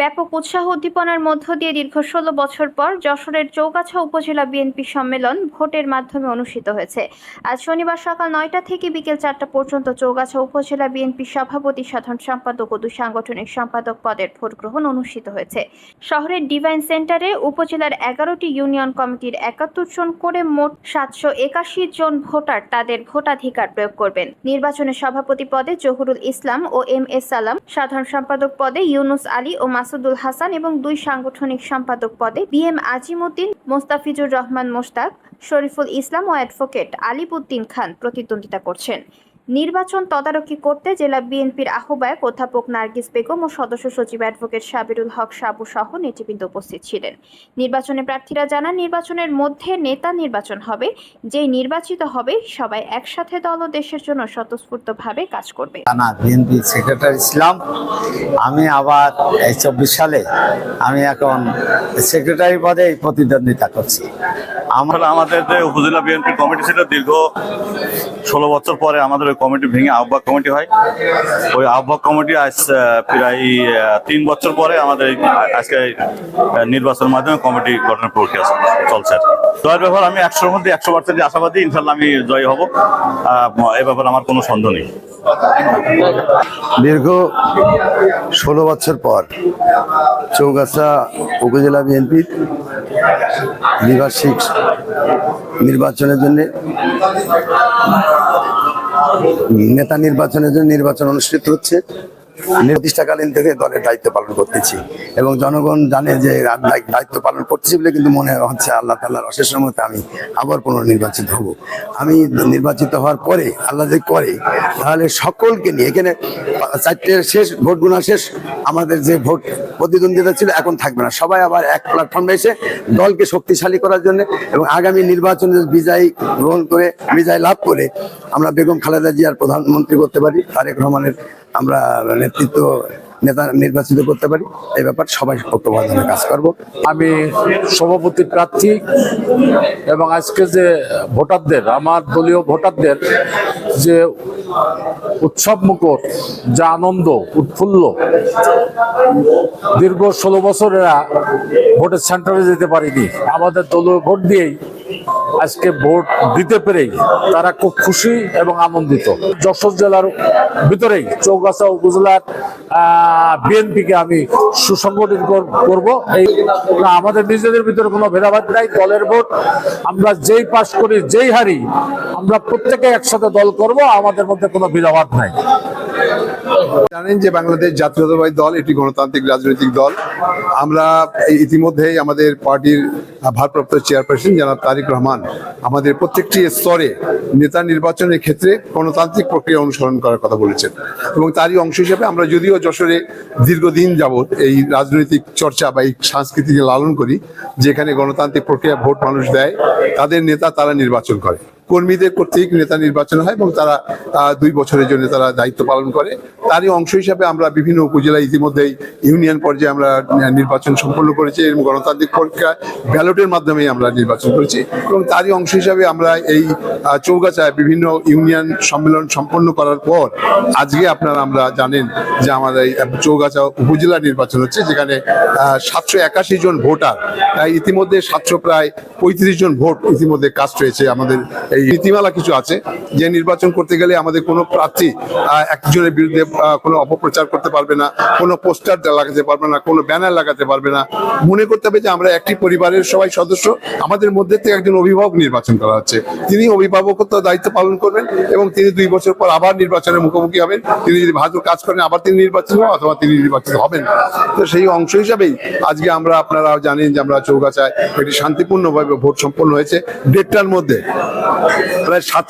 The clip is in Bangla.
ব্যাপক উৎসাহ উদ্দীপনার মধ্য দিয়ে দীর্ঘ ষোলো বছর পর যশোরের চৌগাছা উপজেলা বিএনপি সম্মেলন ভোটের মাধ্যমে অনুষ্ঠিত হয়েছে। আজ শনিবার সকাল নয়টা থেকে বিকেল চারটা পর্যন্ত চৌগাছা উপজেলা বিএনপি সভাপতি, সাধারণ সম্পাদক ও দুই সাংগঠনিক সম্পাদক পদের ভোট গ্রহণ অনুষ্ঠিত হয়েছে। শহরের ডিভাইন সেন্টারে উপজেলার এগারোটি ইউনিয়ন কমিটির একাত্তর জন করে মোট সাতশো একাশি জন ভোটার তাদের ভোটাধিকার প্রয়োগ করবেন। নির্বাচনে সভাপতি পদে জহুরুল ইসলাম ও এম এস সালাম, সাধারণ সম্পাদক পদে ইউনুস আলী ও মাসুদুল হাসান এবং দুই সাংগঠনিক সম্পাদক পদে বি এম আজিমুদ্দিন মোস্তাফিজুর রহমান মোস্তাক শরীফুল ইসলাম ও অ্যাডভোকেট আলিবুদ্দিন খান প্রতিদ্বন্দ্বিতা করছেন। নির্বাচন তদারকি করতে জেলা বিএনপির আহ্বায়ক অধ্যাপক নার্গিস বেগম ও সদস্য সচিব অ্যাডভোকেট সাবিরুল হক সাবু সহ নেতৃবৃন্দ উপস্থিত ছিলেন। নির্বাচনে প্রার্থীরা জানান নির্বাচনের মধ্যে নেতা নির্বাচন হবে যেই নির্বাচিত হবে সবাই একসাথে দল ও দেশের জন্য স্বতঃস্ফূর্তভাবে কাজ করবে। থানা বিএনপি সেক্রেটারি ছিলাম। আমি আবার এই চব্বিশ সালে আমি এখন সেক্রেটারি পদে প্রতিদ্বন্দ্বিতা করছি। আমার আমরা আমাদের যে উপজেলা বিএনপি কমিটি ছিল দীর্ঘ ষোলো বছর পরে আমাদের ওই কমিটি ভেঙে আহ্বায়ক কমিটি হয়। ওই আহ্বায়ক কমিটি আজ প্রায় তিন বছর পরে আমাদের আজকে নির্বাচনের মাধ্যমে কমিটি গঠনের প্রক্রিয়া চলছে। জয়ের ব্যাপার আমি একশোর মধ্যে একশো পার্সেন্ট আশাবাদী ইনশাল্লাহ আমি জয় হব। এ ব্যাপারে আমার কোনো সন্দেহ নেই। দীর্ঘ ষোলো বছর পর চৌগাছা উপজেলা বিএনপির দ্বিবার্ষিক নির্বাচনের জন্য নেতা নির্বাচনের জন্য নির্বাচন অনুষ্ঠিত হচ্ছে। প্রতিষ্ঠাকালীন থেকে দলের দায়িত্ব পালন করতেছি। এবং জনগণ জানে যে দায়িত্ব- পালন করতেছি বলে কিন্তু মনে হচ্ছে আল্লাহ তাল্লাহর অশেষ মতে আমি আবার পুনর্নির্বাচিত হব। আমি নির্বাচিত হওয়ার পরে, আল্লাহ যে করে, তাহলে সকলকে নিয়ে, এখানে চারটে শেষ, ভোট গুণা শেষ, আমাদের যে ভোট প্রতিদ্বন্দ্বিতা ছিল এখন থাকবে না। সবাই আবার এক প্ল্যাটফর্মে এসে দলকে শক্তিশালী করার জন্য এবং আগামী নির্বাচনে বিজয় গ্রহণ করে, বিজয় লাভ করে আমরা বেগম খালেদা জিয়ার প্রধানমন্ত্রী করতে পারি, তারেক রহমানের আমরা নেতৃত্ব, নেতা নির্বাচিত করতে পারি। এই ব্যাপার সবাই ঐক্যবদ্ধভাবে কাজ করব। আমি সভাপতি প্রার্থী এবং আজকে যে ভোটারদের, আমার দলীয় ভোটারদের যে উৎসব মুখর, যা আনন্দ, উৎফুল্ল, দীর্ঘ ষোলো বছর এরা ভোটের সেন্টারে যেতে পারিনি। আমাদের দলীয় ভোট দিয়েই আজকে ভোট দিতে পেরেই তারা খুব খুশি এবং আনন্দিত। যশোর জেলার ভিতরেই চৌগাছা উপজেলার বিএনপিকে আমি সুসংগঠিত কর- করব। এই আমাদের নিজেদের ভিতরে কোনো ভেদাভেদ নাই, দলের ভোট। আমরা যেই পাস করি, যেই হারি, আমরা প্রত্যেকে একসাথে দল করব, আমাদের মধ্যে কোনো ভেদাভেদ নাই। জানেন যে বাংলাদেশ জাতীয়তাবাদী দল এটি গণতান্ত্রিক রাজনৈতিক দল। আমরা ইতিমধ্যেই আমাদের পার্টির ভারপ্রাপ্ত চেয়ারপারসন জনাব তারিক রহমান আমাদের প্রত্যেকটি স্তরে নেতা নির্বাচনের ক্ষেত্রে গণতান্ত্রিক প্রক্রিয়া অনুসরণ করার কথা বলেছেন এবং তারই অংশ হিসেবে আমরা যদিও যশোরে দীর্ঘদিন যাবৎ এই রাজনৈতিক চর্চা বা এই সংস্কৃতিকে লালন করি, যেখানে গণতান্ত্রিক প্রক্রিয়া ভোট মানুষ দেয়, তাদের নেতা তারা নির্বাচন করে। কর্মীদের কর্তৃক নেতা নির্বাচন হয় এবং তারা দুই বছরের জন্য তারা দায়িত্ব পালন করে। তারই অংশ হিসাবে আমরা বিভিন্ন উপজেলায় ইতিমধ্যেই ইউনিয়ন পর্যায়ে আমরা নির্বাচন সম্পন্ন করেছি এবং গণতান্ত্রিক প্রক্রিয়া ব্যালটের মাধ্যমে আমরা নির্বাচন করেছি এবং তারই অংশ হিসাবে আমরা এই চৌগাছায় বিভিন্ন ইউনিয়ন সম্মেলন সম্পন্ন করার পর আজকে আপনারা আমরা জানেন যে আমাদের চৌগাছা উপজেলা নির্বাচন হচ্ছে, যেখানে সাতশো একাশি জন ভোটার ইতিমধ্যে সাতশো প্রায় পঁয়ত্রিশ জন ভোট ইতিমধ্যে কাস্ট হয়েছে আমাদের এই নীতিমালা কিছু আছে যে নির্বাচন করতে গেলে আমাদের কোনো প্রার্থী একজনের বিরুদ্ধে কোনো অপপ্রচার করতে পারবে না, কোনো পোস্টার লাগাতে পারবে না, কোনো ব্যানার লাগাতে পারবে না। মনে করতে হবে যে আমরা একটি পরিবারের সবাই সদস্য, আমাদের মধ্যে থেকে একজন অভিভাবক নির্বাচন করা হচ্ছে। তিনি অভিভাবকত্ব দায়িত্ব পালন করবেন এবং তিনি দুই বছর পর আবার নির্বাচনের মুখোমুখি হবেন। তিনি যদি ভালো কাজ করেন, আবার তিনি নির্বাচিত হবেন অথবা তিনি নির্বাচিত হবেন তো সেই অংশ হিসাবেই আজকে আমরা আপনারা জানেন যে আমরা চৌগাছায় এটি শান্তিপূর্ণভাবে ভোট সম্পন্ন হয়েছে। দেড়টার মধ্যে প্রায় সাত